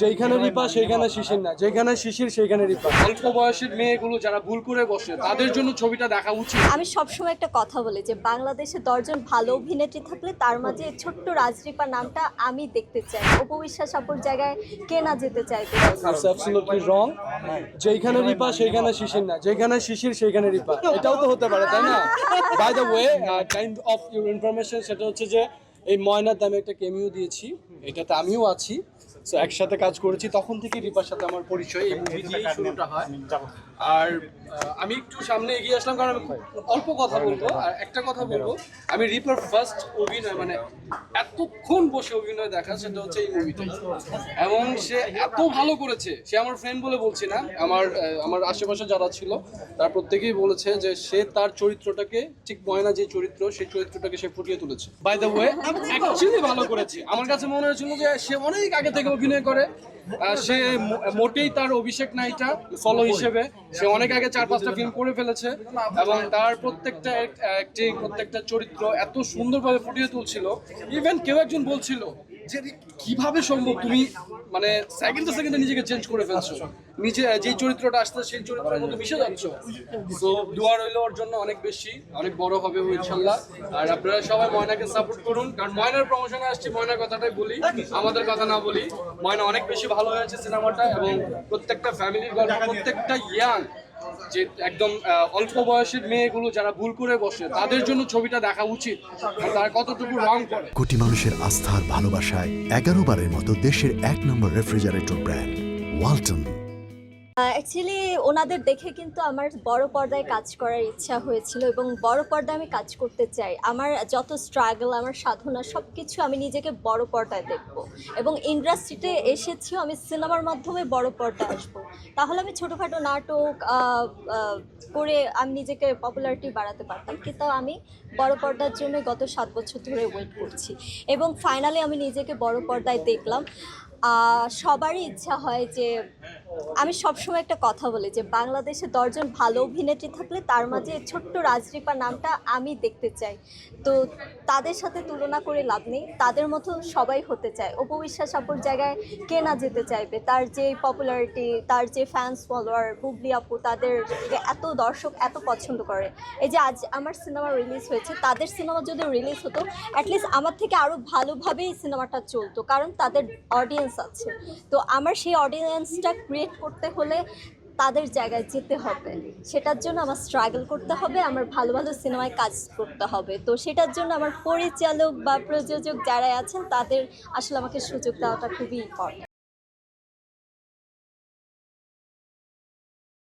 যেইখানে রিপা সেইখানে শিশির না। যেখানে শিশির সেখানে রিপা। অল্প বয়সের মেয়েগুলো যারা ভুল করে বসে তাদের জন্য ছবিটা দেখা উচিত। আমি সবসময় একটা কথা বলি যে বাংলাদেশে দশজন ভালো অভিনেত্রী থাকলে তার মাঝে ছোট্ট রাজরিপা নামটা আমি দেখতে চাই। অপবিশ্বাস আপুর জায়গায় কে না যেতে অ্যাবসলিউটলি রং যেইখানে রিপা সেইখানে শিশির না। যেখানে শিশির সেইখানে রিপা। এটাও তো হতে পারে তাই না? By the way kind of your information সেটা হচ্ছে যে এই ময়নার দামে একটা কেমিও দিয়েছি। এটাতে আমিও আছি। সো একসাথে কাজ করেছি তখন থেকে রিপার সাথে আমার পরিচয় এই মুভি দিয়েই শুরুটা হয়। আর আমি একটু সামনে এগিয়ে আসলাম কারণ আমি অল্প কথা বলব। আর একটা কথা বলব আমি রিপার ফার্স্ট অভিনয় মানে এতক্ষণ বসে অভিনয় দেখা সেটা হচ্ছে এই মুভিটাই এবং সে এত ভালো করেছে সে আমার ফ্রেন্ড বলে বলছি না আমার আমার আশেপাশে যারা ছিল তারা প্রত্যেকেই বলেছে যে সে তার চরিত্রটাকে ঠিক ময়না যে চরিত্র সেই চরিত্রটাকে সে ফুটিয়ে তুলেছে। বাই দ্য ওয়ে অ্যাকচুয়ালি ভালো করেছে। আমার কাছে মনে হয়েছিল যে সে অনেক আগে থেকে অভিনয় করে। সে মোটেই তার অভিষেক নাইটা ফলো হিসেবে। সে অনেক আগে চার পাঁচটা ফিল্ম করে ফেলেছে এবং তার প্রত্যেকটা একটি প্রত্যেকটা চরিত্র এত সুন্দরভাবে ফুটিয়ে তুলছিল। ইভেন কেউ একজন বলছিল যে কীভাবে সম্ভব? তুমি মানে সেকেন্ডে সেকেন্ডে নিজেকে চেঞ্জ করে ফেলছো। নিজে যে চরিত্রটা আসছে সেই চরিত্রের মধ্যে মিশে যাচ্ছ। তো দুয়ার হইল ওর জন্য অনেক বেশি অনেক বড় হবে ইনশাল্লাহ। আর আপনারা সবাই ময়নাকে সাপোর্ট করুন কারণ ময়নার প্রমোশনে আসছি ময়নার কথাটাই বলি আমাদের কথা না বলি। ময়না অনেক বেশি ভালো হয়েছে সিনেমাটা এবং প্রত্যেকটা ফ্যামিলির গল্প প্রত্যেকটা ইয়াং যে একদম অল্প বয়সের মেয়েগুলো যারা ভুল করে বসে, তাদের জন্য ছবিটা দেখা উচিত। তারা কতটুকু রং করে। কোটি মানুষের আস্থার ভালোবাসায় এগারো বারের মতো দেশের এক number refrigerator brand Walton actually ওনাদের দেখে কিন্তু আমার বড় পর্দায় কাজ করার ইচ্ছা হয়েছিল এবং বড় পর্দায় আমি কাজ করতে চাই। আমার যত স্ট্রাগল আমার সাধনা সব কিছু আমি নিজেকে বড় পর্দায় দেখব এবং ইন্ডাস্ট্রিতে এসেছিও আমি সিনেমার মাধ্যমে বড় পর্দায় আসব। তাহলে আমি ছোটোখাটো নাটক করে আমি নিজেকে পপুলারিটি বাড়াতে পারতাম। কিন্তু আমি বড় পর্দার জন্য গত সাত বছর ধরে ওয়েট করছি এবং ফাইনালি আমি নিজেকে বড় পর্দায় দেখলাম। সবারই ইচ্ছা হয় যে আমি সবসময় একটা কথা বলি যে বাংলাদেশে দশজন ভালো অভিনেত্রী থাকলে তার মাঝে ছোট্ট রাজরিপা নামটা আমি দেখতে চাই। তো তাদের সাথে তুলনা করে লাভ নেই। তাদের মতো সবাই হতে চায়। অপবিশ্বাস আপুর জায়গায় কে না যেতে চাইবে? তার যে পপুলারিটি তার যে ফ্যান্স ফলোয়ার বুবলি আপু, তাদের এত দর্শক, এত পছন্দ করে। এই যে আজ আমার সিনেমা রিলিজ হয়েছে, তাদের সিনেমা যদি রিলিজ হতো অ্যাটলিস্ট আমার থেকে আরও ভালোভাবেই সিনেমাটা চলতো, কারণ তাদের অডিয়েন্স আছে। তো আমার সেই অডিয়েন্সটা ক্রিয়েট করতে হলে তাদের জায়গায় যেতে হবে। সেটার জন্য আমার স্ট্রাগল করতে হবে, আমার ভালো ভালো সিনেমায় কাজ করতে হবে। তো সেটার জন্য আমার পরিচালক বা প্রযোজক যারা আছেন, তাদের আসলে আমাকে সুযোগ দেওয়াটা খুবই ইম্পর্টেন্ট